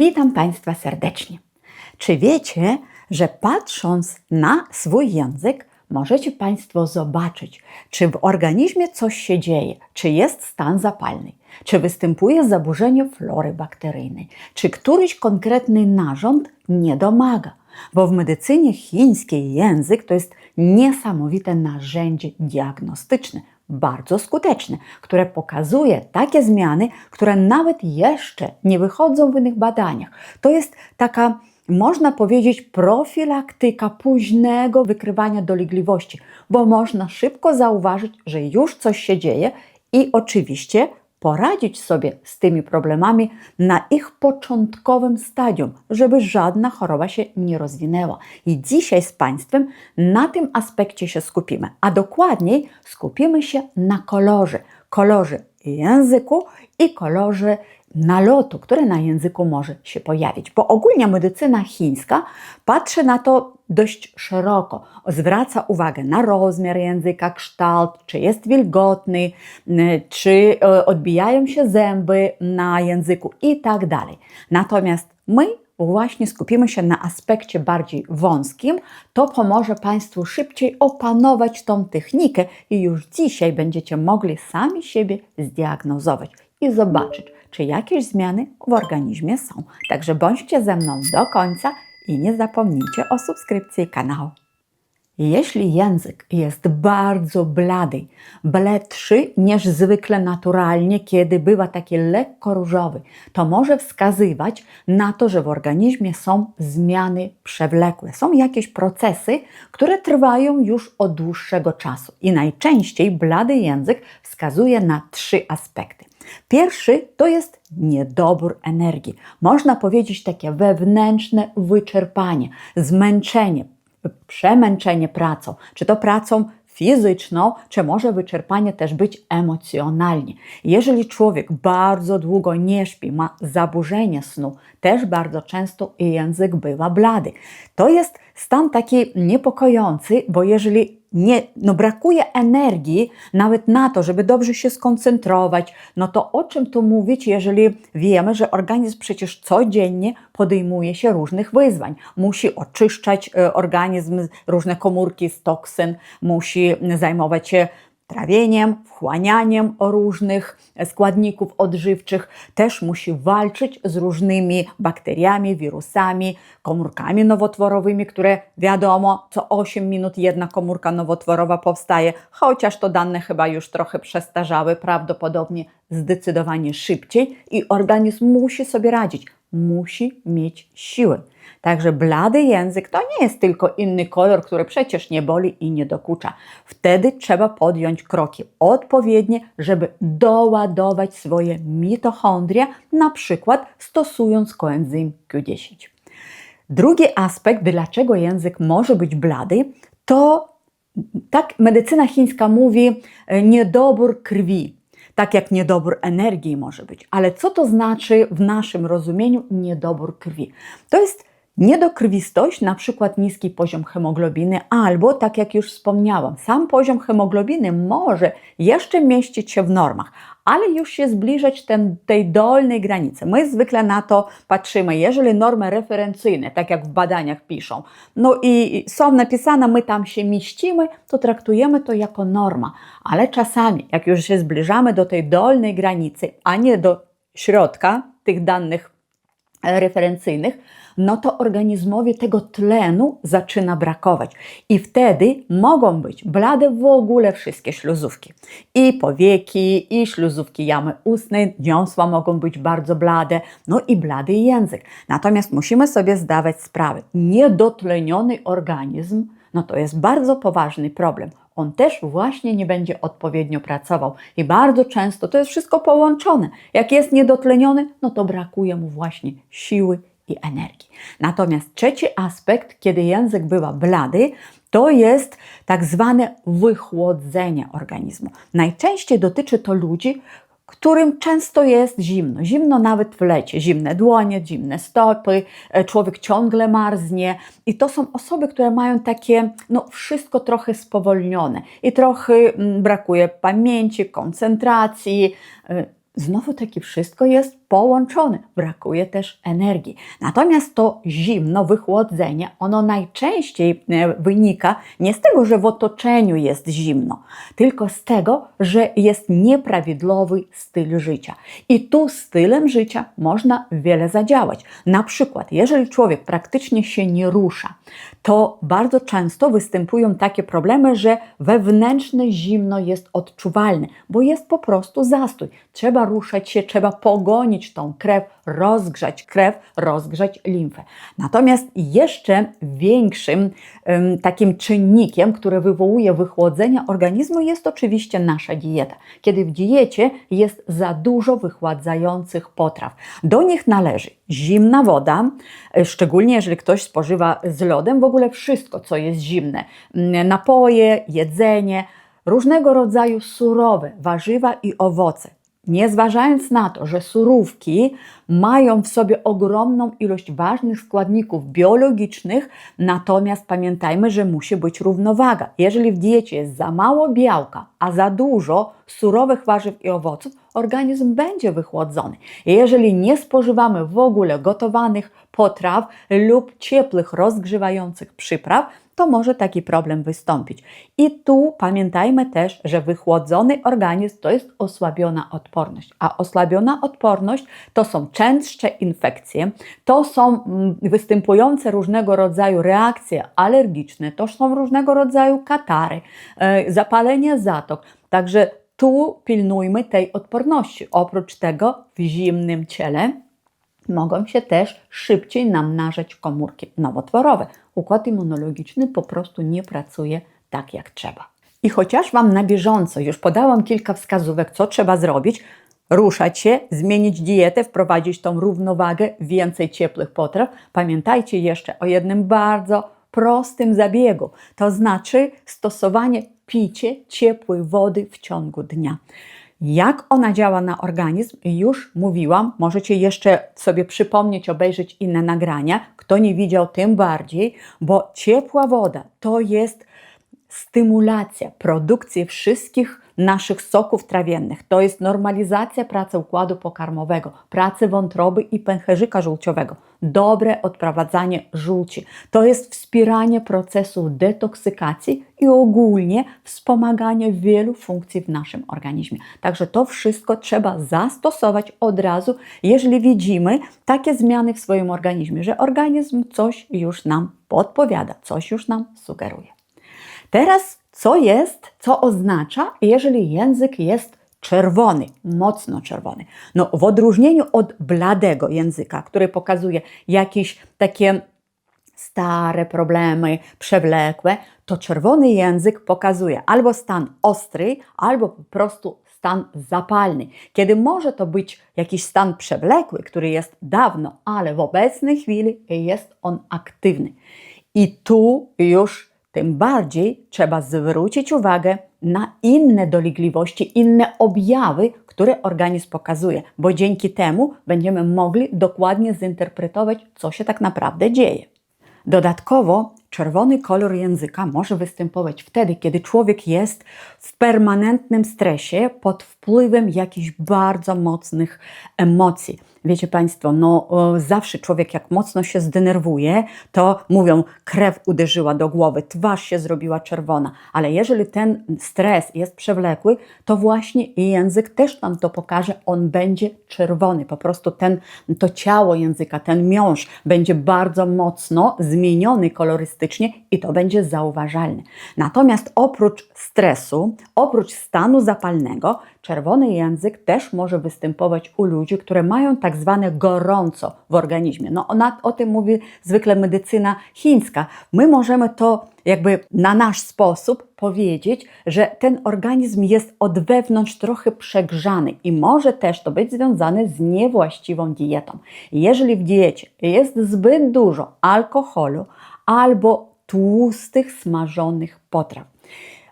Witam Państwa serdecznie. Czy wiecie, że patrząc na swój język, możecie Państwo zobaczyć, czy w organizmie coś się dzieje, czy jest stan zapalny, czy występuje zaburzenie flory bakteryjnej, czy któryś konkretny narząd nie domaga. Bo w medycynie chińskiej język to jest niesamowite narzędzie diagnostyczne, bardzo skuteczne, które pokazuje takie zmiany, które nawet jeszcze nie wychodzą w innych badaniach. To jest taka można powiedzieć, profilaktyka późnego wykrywania dolegliwości, bo można szybko zauważyć, że już coś się dzieje i oczywiście poradzić sobie z tymi problemami na ich początkowym stadium, żeby żadna choroba się nie rozwinęła. I dzisiaj z Państwem na tym aspekcie się skupimy, a dokładniej skupimy się na kolorze. Kolorze języku i kolorze nalotu, które na języku może się pojawić. Bo ogólnie medycyna chińska patrzy na to dość szeroko. Zwraca uwagę na rozmiar języka, kształt, czy jest wilgotny, czy e, odbijają się zęby na języku i tak dalej. Natomiast my właśnie skupimy się na aspekcie bardziej wąskim, to pomoże Państwu szybciej opanować tą technikę i już dzisiaj będziecie mogli sami siebie zdiagnozować i zobaczyć, czy jakieś zmiany w organizmie są. Także bądźcie ze mną do końca i nie zapomnijcie o subskrypcji kanału. Jeśli język jest bardzo blady, bledszy niż zwykle naturalnie, kiedy bywa taki lekko różowy, to może wskazywać na to, że w organizmie są zmiany przewlekłe. Są jakieś procesy, które trwają już od dłuższego czasu. I najczęściej blady język wskazuje na trzy aspekty. Pierwszy to jest niedobór energii. Można powiedzieć takie wewnętrzne wyczerpanie, zmęczenie, przemęczenie pracą, czy to pracą fizyczną, czy może wyczerpanie też być emocjonalnie. Jeżeli człowiek bardzo długo nie śpi, ma zaburzenie snu, też bardzo często język bywa blady. To jest stan taki niepokojący, bo jeżeli nie, no brakuje energii nawet na to, żeby dobrze się skoncentrować, no to o czym tu mówić, jeżeli wiemy, że organizm przecież codziennie podejmuje się różnych wyzwań. Musi oczyszczać e, organizm, różne komórki z toksyn, musi zajmować się trawieniem, wchłanianiem różnych składników odżywczych, też musi walczyć z różnymi bakteriami, wirusami, komórkami nowotworowymi, które wiadomo, co 8 minut jedna komórka nowotworowa powstaje, chociaż to dane chyba już trochę przestarzały, prawdopodobnie zdecydowanie szybciej i organizm musi sobie radzić, musi mieć siły. Także blady język to nie jest tylko inny kolor, który przecież nie boli i nie dokucza. Wtedy trzeba podjąć kroki odpowiednie, żeby doładować swoje mitochondria, na przykład stosując koenzym Q10. Drugi aspekt, dlaczego język może być blady, to tak medycyna chińska mówi niedobór krwi, tak jak niedobór energii może być. Ale co to znaczy w naszym rozumieniu niedobór krwi? To jest Niedokrwistość, na przykład niski poziom hemoglobiny, albo, tak jak już wspomniałam, sam poziom hemoglobiny może jeszcze mieścić się w normach, ale już się zbliżać ten, tej dolnej granicy. My zwykle na to patrzymy, jeżeli normy referencyjne, tak jak w badaniach piszą, no i są napisane, my tam się mieścimy, to traktujemy to jako norma, ale czasami, jak już się zbliżamy do tej dolnej granicy, a nie do środka tych danych referencyjnych, no to organizmowi tego tlenu zaczyna brakować. I wtedy mogą być blade w ogóle wszystkie śluzówki. I powieki, i śluzówki jamy ustnej, dziąsła mogą być bardzo blade, no i blady język. Natomiast musimy sobie zdawać sprawę, niedotleniony organizm, no to jest bardzo poważny problem on też właśnie nie będzie odpowiednio pracował. I bardzo często to jest wszystko połączone. Jak jest niedotleniony, no to brakuje mu właśnie siły i energii. Natomiast trzeci aspekt, kiedy język bywa blady, to jest tak zwane wychłodzenie organizmu. Najczęściej dotyczy to ludzi, którym często jest zimno. Zimno nawet w lecie. Zimne dłonie, zimne stopy, e, człowiek ciągle marznie. I to są osoby, które mają takie, no wszystko trochę spowolnione i trochę mm, brakuje pamięci, koncentracji, e, znowu takie wszystko jest połączone, brakuje też energii. Natomiast to zimno, wychłodzenie, ono najczęściej e, wynika nie z tego, że w otoczeniu jest zimno, tylko z tego, że jest nieprawidłowy styl życia. I tu stylem życia można wiele zadziałać. Na przykład, jeżeli człowiek praktycznie się nie rusza, to bardzo często występują takie problemy, że wewnętrzne zimno jest odczuwalne, bo jest po prostu zastój. Trzeba ruszać się, trzeba pogonić tą krew, rozgrzać krew, rozgrzać limfę. Natomiast jeszcze większym um, takim czynnikiem, który wywołuje wychłodzenie organizmu, jest oczywiście nasza dieta. Kiedy w diecie jest za dużo wychładzających potraw. Do nich należy zimna woda, e, szczególnie jeżeli ktoś spożywa z lodem, w ogóle wszystko, co jest zimne. Napoje, jedzenie, różnego rodzaju surowe warzywa i owoce. Nie zważając na to, że surówki mają w sobie ogromną ilość ważnych składników biologicznych, natomiast pamiętajmy, że musi być równowaga. Jeżeli w diecie jest za mało białka, a za dużo surowych warzyw i owoców, organizm będzie wychłodzony. Jeżeli nie spożywamy w ogóle gotowanych potraw lub ciepłych, rozgrzewających przypraw, to może taki problem wystąpić. I tu pamiętajmy też, że wychłodzony organizm to jest osłabiona odporność, a osłabiona odporność to są częstsze infekcje, to są mm, występujące różnego rodzaju reakcje alergiczne, to są różnego rodzaju katary, e, zapalenie zatok. Także tu pilnujmy tej odporności. Oprócz tego w zimnym ciele mogą się też szybciej namnażać komórki nowotworowe. Układ immunologiczny po prostu nie pracuje tak jak trzeba. I chociaż Wam na bieżąco już podałam kilka wskazówek, co trzeba zrobić, ruszać się, zmienić dietę, wprowadzić tą równowagę, więcej ciepłych potraw, pamiętajcie jeszcze o jednym bardzo prostym zabiegu, to znaczy stosowanie picie ciepłej wody w ciągu dnia. Jak ona działa na organizm, już mówiłam. Możecie jeszcze sobie przypomnieć, obejrzeć inne nagrania. Kto nie widział, tym bardziej, bo ciepła woda to jest stymulacja produkcji wszystkich naszych soków trawiennych. To jest normalizacja pracy układu pokarmowego, pracy wątroby i pęcherzyka żółciowego, dobre odprowadzanie żółci. To jest wspieranie procesu detoksykacji i ogólnie wspomaganie wielu funkcji w naszym organizmie. Także to wszystko trzeba zastosować od razu, jeżeli widzimy takie zmiany w swoim organizmie, że organizm coś już nam podpowiada, coś już nam sugeruje. Teraz co jest, co oznacza, jeżeli język jest czerwony, mocno czerwony. No, w odróżnieniu od bladego języka, który pokazuje jakieś takie stare problemy, przewlekłe, to czerwony język pokazuje albo stan ostry, albo po prostu stan zapalny, kiedy może to być jakiś stan przewlekły, który jest dawno, ale w obecnej chwili jest on aktywny. I tu już tym bardziej trzeba zwrócić uwagę na inne dolegliwości, inne objawy, które organizm pokazuje, bo dzięki temu będziemy mogli dokładnie zinterpretować, co się tak naprawdę dzieje. Dodatkowo czerwony kolor języka może występować wtedy, kiedy człowiek jest w permanentnym stresie pod wpływem jakichś bardzo mocnych emocji. Wiecie Państwo, no zawsze człowiek jak mocno się zdenerwuje, to mówią, krew uderzyła do głowy, twarz się zrobiła czerwona, ale jeżeli ten stres jest przewlekły, to właśnie język też nam to pokaże, on będzie czerwony. Po prostu ten, to ciało języka, ten miąższ będzie bardzo mocno zmieniony kolorystycznie i to będzie zauważalne. Natomiast oprócz stresu, oprócz stanu zapalnego, czerwony język też może występować u ludzi, które mają tak zwane gorąco w organizmie. No, ona, o tym mówi zwykle medycyna chińska. My możemy to jakby na nasz sposób powiedzieć, że ten organizm jest od wewnątrz trochę przegrzany i może też to być związane z niewłaściwą dietą. Jeżeli w diecie jest zbyt dużo alkoholu albo tłustych, smażonych potraw,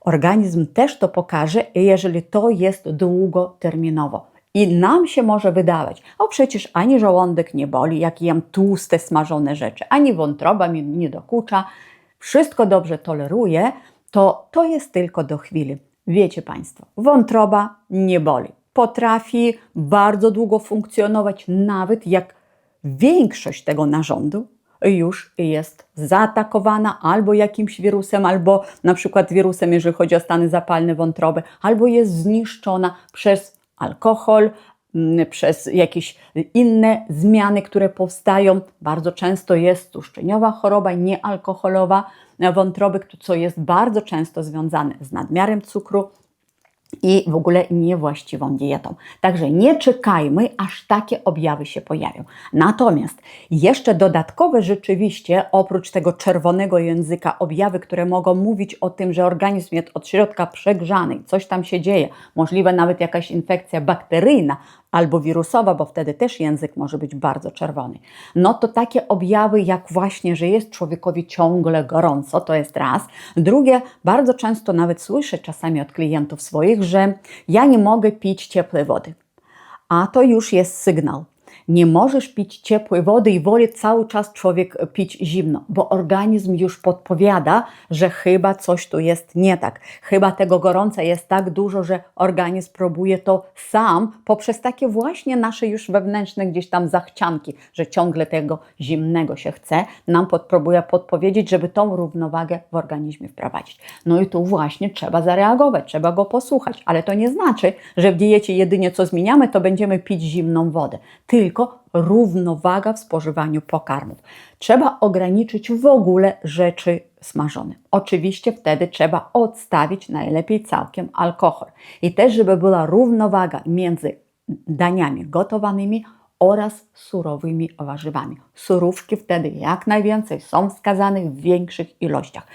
Organizm też to pokaże, jeżeli to jest długoterminowo. I nam się może wydawać, o przecież ani żołądek nie boli, jak jem tłuste, smażone rzeczy, ani wątroba mi nie dokucza, wszystko dobrze toleruję, to to jest tylko do chwili. Wiecie Państwo, wątroba nie boli. potrafi bardzo długo funkcjonować, nawet jak większość tego narządu już jest zaatakowana albo jakimś wirusem, albo na przykład wirusem, jeżeli chodzi o stany zapalne wątroby, albo jest zniszczona przez alkohol, mm, przez jakieś inne zmiany, które powstają. Bardzo często jest tłuszczeniowa choroba niealkoholowa wątroby, co jest bardzo często związane z nadmiarem cukru, i w ogóle niewłaściwą dietą. Także nie czekajmy, aż takie objawy się pojawią. Natomiast jeszcze dodatkowe rzeczywiście, oprócz tego czerwonego języka, objawy, które mogą mówić o tym, że organizm jest od środka przegrzany, coś tam się dzieje, możliwe nawet jakaś infekcja bakteryjna, albo wirusowa, bo wtedy też język może być bardzo czerwony. No to takie objawy, jak właśnie, że jest człowiekowi ciągle gorąco, to jest raz. Drugie, bardzo często nawet słyszę czasami od klientów swoich, że ja nie mogę pić ciepłej wody. A to już jest sygnał nie możesz pić ciepłej wody i woli cały czas człowiek pić zimno, bo organizm już podpowiada, że chyba coś tu jest nie tak. Chyba tego gorąca jest tak dużo, że organizm próbuje to sam poprzez takie właśnie nasze już wewnętrzne gdzieś tam zachcianki, że ciągle tego zimnego się chce, nam próbuje podpowiedzieć, żeby tą równowagę w organizmie wprowadzić. No i tu właśnie trzeba zareagować, trzeba go posłuchać, ale to nie znaczy, że w diecie jedynie co zmieniamy, to będziemy pić zimną wodę. Tylko tylko równowaga w spożywaniu pokarmów. Trzeba ograniczyć w ogóle rzeczy smażone. Oczywiście wtedy trzeba odstawić najlepiej całkiem alkohol. I też, żeby była równowaga między daniami gotowanymi oraz surowymi warzywami. Surówki wtedy jak najwięcej są wskazane w większych ilościach.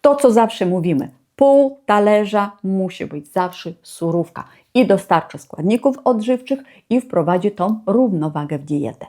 To, co zawsze mówimy, pół talerza musi być zawsze surówka i dostarczy składników odżywczych i wprowadzi tą równowagę w dietę.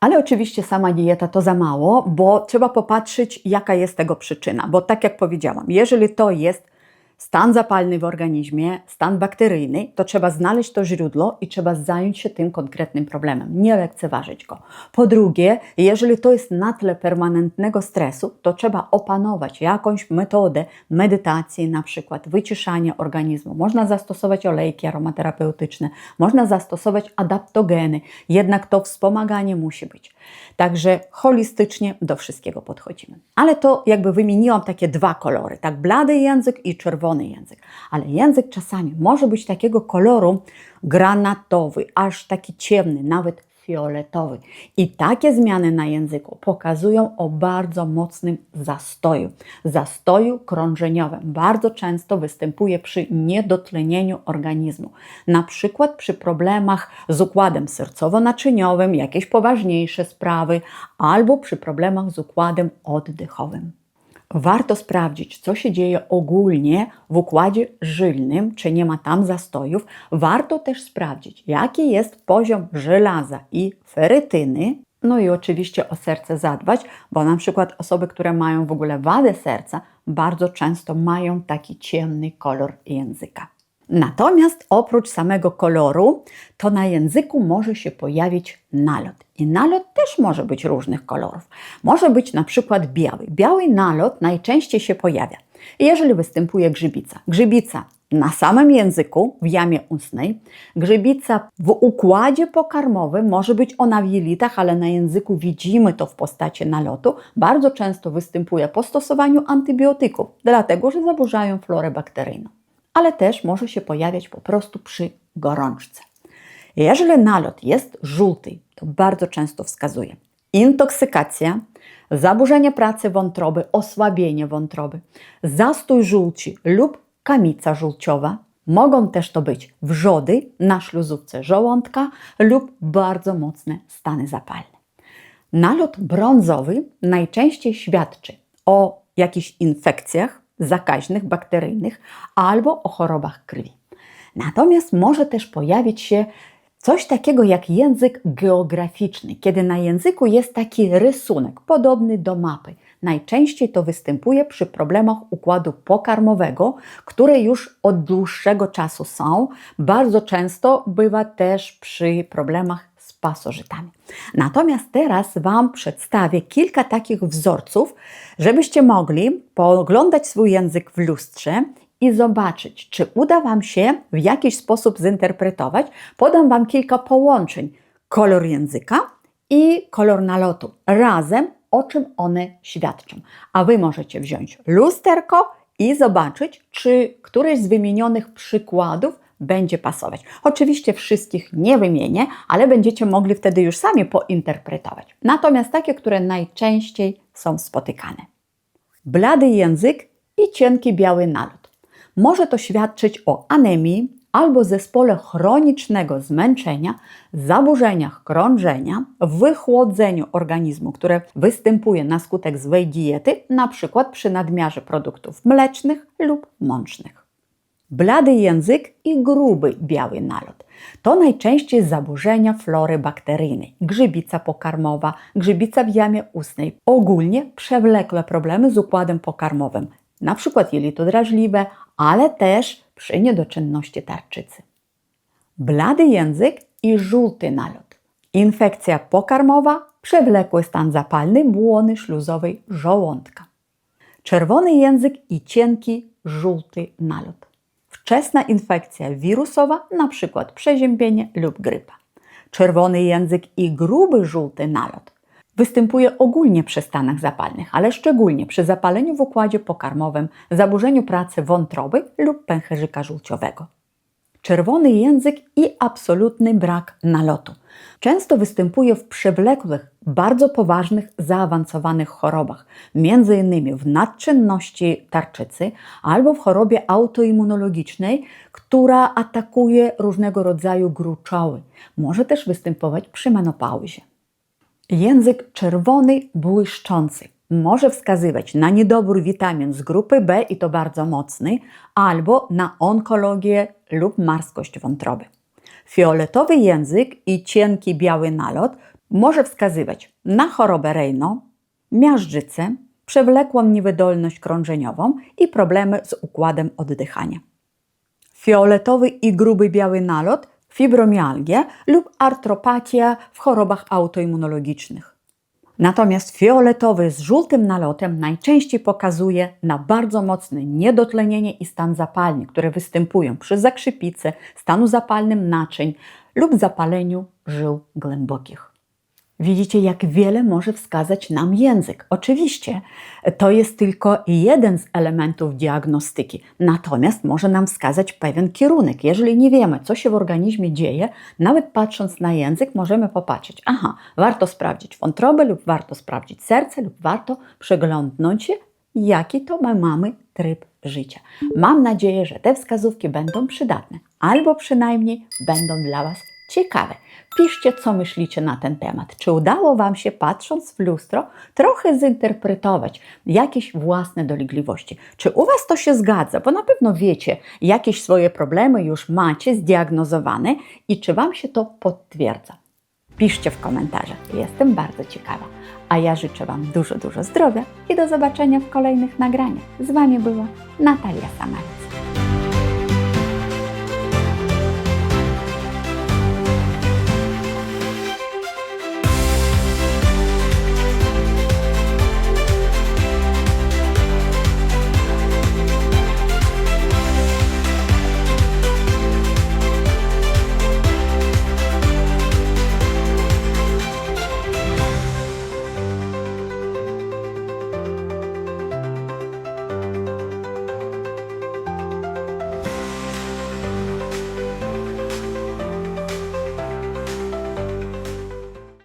Ale oczywiście sama dieta to za mało, bo trzeba popatrzeć, jaka jest tego przyczyna. Bo tak jak powiedziałam, jeżeli to jest stan zapalny w organizmie, stan bakteryjny, to trzeba znaleźć to źródło i trzeba zająć się tym konkretnym problemem, nie lekceważyć go. Po drugie, jeżeli to jest na tle permanentnego stresu, to trzeba opanować jakąś metodę medytacji, na przykład wyciszania organizmu. Można zastosować olejki aromaterapeutyczne, można zastosować adaptogeny, jednak to wspomaganie musi być. Także holistycznie do wszystkiego podchodzimy. Ale to jakby wymieniłam takie dwa kolory, tak blady język i czerwony język. Ale język czasami może być takiego koloru granatowy, aż taki ciemny, nawet fioletowy. I takie zmiany na języku pokazują o bardzo mocnym zastoju. Zastoju krążeniowym bardzo często występuje przy niedotlenieniu organizmu. Na przykład przy problemach z układem sercowo-naczyniowym, jakieś poważniejsze sprawy, albo przy problemach z układem oddechowym. Warto sprawdzić, co się dzieje ogólnie w układzie żylnym, czy nie ma tam zastojów. Warto też sprawdzić, jaki jest poziom żelaza i ferytyny. No i oczywiście o serce zadbać, bo na przykład osoby, które mają w ogóle wadę serca, bardzo często mają taki ciemny kolor języka. Natomiast oprócz samego koloru, to na języku może się pojawić nalot. I nalot też może być różnych kolorów. Może być na przykład biały. Biały nalot najczęściej się pojawia, jeżeli występuje grzybica. Grzybica na samym języku, w jamie ustnej. Grzybica w układzie pokarmowym może być ona w jelitach, ale na języku widzimy to w postaci nalotu. Bardzo często występuje po stosowaniu antybiotyków, dlatego że zaburzają florę bakteryjną ale też może się pojawiać po prostu przy gorączce. Jeżeli nalot jest żółty, to bardzo często wskazuje intoksykacja, zaburzenie pracy wątroby, osłabienie wątroby, zastój żółci lub kamica żółciowa. Mogą też to być wrzody na śluzówce żołądka lub bardzo mocne stany zapalne. Nalot brązowy najczęściej świadczy o jakichś infekcjach, zakaźnych, bakteryjnych albo o chorobach krwi. Natomiast może też pojawić się coś takiego jak język geograficzny, kiedy na języku jest taki rysunek podobny do mapy. Najczęściej to występuje przy problemach układu pokarmowego, które już od dłuższego czasu są. Bardzo często bywa też przy problemach pasożytami. Natomiast teraz Wam przedstawię kilka takich wzorców, żebyście mogli pooglądać swój język w lustrze i zobaczyć, czy uda Wam się w jakiś sposób zinterpretować. Podam Wam kilka połączeń: kolor języka i kolor nalotu. Razem o czym one świadczą. A Wy możecie wziąć lusterko i zobaczyć, czy któryś z wymienionych przykładów będzie pasować. Oczywiście wszystkich nie wymienię, ale będziecie mogli wtedy już sami pointerpretować. Natomiast takie, które najczęściej są spotykane. Blady język i cienki biały nalot. Może to świadczyć o anemii albo zespole chronicznego zmęczenia, zaburzeniach krążenia, wychłodzeniu organizmu, które występuje na skutek złej diety, przykład przy nadmiarze produktów mlecznych lub mącznych. Blady język i gruby biały nalot. To najczęściej zaburzenia flory bakteryjnej, grzybica pokarmowa, grzybica w jamie ustnej, ogólnie przewlekłe problemy z układem pokarmowym, przykład jelito drażliwe, ale też przy niedoczynności tarczycy. Blady język i żółty nalot. Infekcja pokarmowa, przewlekły stan zapalny błony śluzowej żołądka. Czerwony język i cienki żółty nalot. Wczesna infekcja wirusowa, przykład przeziębienie lub grypa. Czerwony język i gruby żółty nalot. Występuje ogólnie przy stanach zapalnych, ale szczególnie przy zapaleniu w układzie pokarmowym, zaburzeniu pracy wątroby lub pęcherzyka żółciowego. Czerwony język i absolutny brak nalotu. Często występuje w przewlekłych, bardzo poważnych, zaawansowanych chorobach, m.in. w nadczynności tarczycy albo w chorobie autoimmunologicznej, która atakuje różnego rodzaju gruczoły. Może też występować przy menopauzie. Język czerwony, błyszczący może wskazywać na niedobór witamin z grupy B i to bardzo mocny, albo na onkologię lub marskość wątroby. Fioletowy język i cienki biały nalot może wskazywać na chorobę Reyno, miażdżycę, przewlekłą niewydolność krążeniową i problemy z układem oddychania. Fioletowy i gruby biały nalot fibromialgię lub artropatia w chorobach autoimmunologicznych. Natomiast fioletowy z żółtym nalotem najczęściej pokazuje na bardzo mocne niedotlenienie i stan zapalny, które występują przy zakrzypicy, stanu zapalnym naczyń lub zapaleniu żył głębokich. Widzicie, jak wiele może wskazać nam język. Oczywiście to jest tylko jeden z elementów diagnostyki, natomiast może nam wskazać pewien kierunek. Jeżeli nie wiemy, co się w organizmie dzieje, nawet patrząc na język, możemy popatrzeć, aha, warto sprawdzić wątrobę, lub warto sprawdzić serce, lub warto przeglądnąć się, jaki to my mamy tryb życia. Mam nadzieję, że te wskazówki będą przydatne, albo przynajmniej będą dla Was ciekawe. Piszcie, co myślicie na ten temat. Czy udało Wam się, patrząc w lustro, trochę zinterpretować jakieś własne dolegliwości? Czy u Was to się zgadza? Bo na pewno wiecie, jakieś swoje problemy już macie zdiagnozowane i czy Wam się to potwierdza? Piszcie w komentarzach. Jestem bardzo ciekawa. A ja życzę Wam dużo, dużo zdrowia i do zobaczenia w kolejnych nagraniach. Z Wami była Natalia Samar.